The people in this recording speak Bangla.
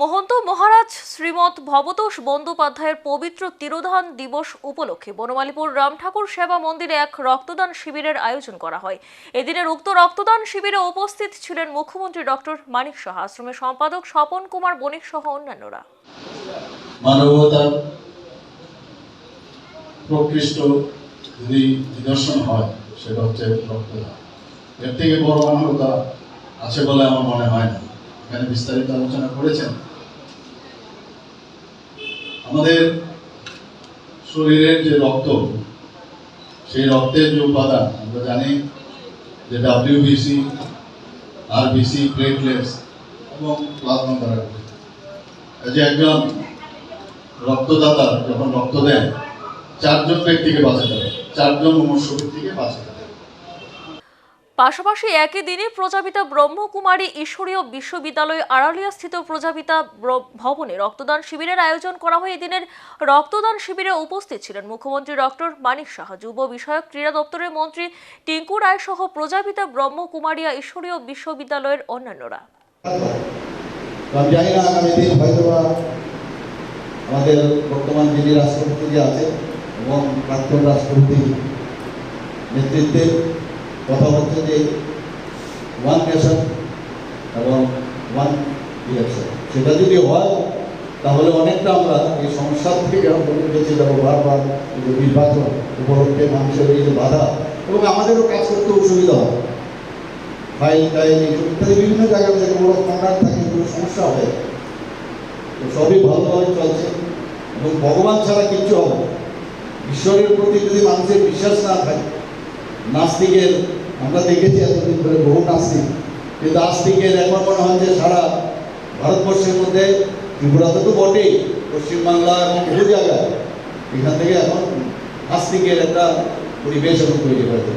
মহন্ত মহারাজ শ্রীমৎ ভবতোষ বন্দ্যোপাধ্যায়ের পবিত্র তিরোধান দিবস উপলক্ষে বনমালীপুর রামঠাকুর সেবা মন্দিরে এক রক্তদান শিবিরের আয়োজন করা হয়। এদিনের উক্ত রক্তদান শিবিরে উপস্থিত ছিলেন মুখ্যমন্ত্রী ডক্টর মানিক সাহা, আশ্রমের সম্পাদক স্বপন কুমার বণিক সহ অন্যান্যরা। আছে বলে আমার মনে হয় না। এখানে বিস্তারিত আলোচনা করেছেন। আমাদের শরীরের যে রক্ত, সেই রক্তের যে উপাদান, আমরা জানি যে ডাব্লিউবিসি আরবিসি প্লেটলেটস এবং প্লাজমা দ্বারা যে একজন রক্তদাতা যখন রক্ত দেন, চারজন ব্যক্তিকে বাঁচাতে হবে, চারজন মনুষ্য ব্যক্তিকে বাঁচাতে হবে। পাশাপাশি একই দিনে প্রজাপিতা ব্রহ্মকুমারী ঈশ্বরীয় বিশ্ববিদ্যালয় আড়ালিয়া স্থিত প্রজাপিতা ভবনে রক্তদান শিবিরের আয়োজন করা হয়। এদিনের রক্তদান শিবিরে উপস্থিত ছিলেন মুখ্যমন্ত্রী ডক্টর মানিক সাহা, যুব বিষয়ক, ক্রীড়া দপ্তরের মন্ত্রী টিঙ্কু রায় সহ প্রজাপিতা ব্রহ্মকুমারিয়া ঈশ্বরীয় বিশ্ববিদ্যালয়ের অন্যান্যরা। আমাদের বর্তমান যিনি রাষ্ট্রপতি যে আছে এবং প্রাক্তন রাষ্ট্রপতি নেতৃত্বে কথা হচ্ছে যে ওয়ান নেশন এবং ওয়ান ইলেকশন সেটা যদি হয়, তাহলে অনেকটা আমরা এই সমস্যার থেকে বেঁচে যাব বারবার নির্বাচন উপলক্ষে মানুষের এই যে বাধা এবং আমাদেরও কাজ করতে অসুবিধা হয়। ফাইল টাইল ইত্যাদি বিভিন্ন জায়গায় থেকে বড় কন্ট্রাক্ট থাকে এগুলো সমস্যা হয়, তো সবই ভালোভাবে চলছে এবং ভগবান ছাড়া কিচ্ছু হবে ঈশ্বরের প্রতি যদি মানুষের বিশ্বাস না থাকে নাস্তিকের, আমরা দেখেছি এতদিন ধরে বহু নাস্তিক। কিন্তু আস্তিকের এখন মনে হয় যে সারা ভারতবর্ষের মধ্যে ত্রিপুরা তো বটেই, পশ্চিমবাংলা এবং বহু জায়গায়। এখান থেকে এখন আস্তিকের একটা পরিবেশ এবং তৈরি হয়েছে।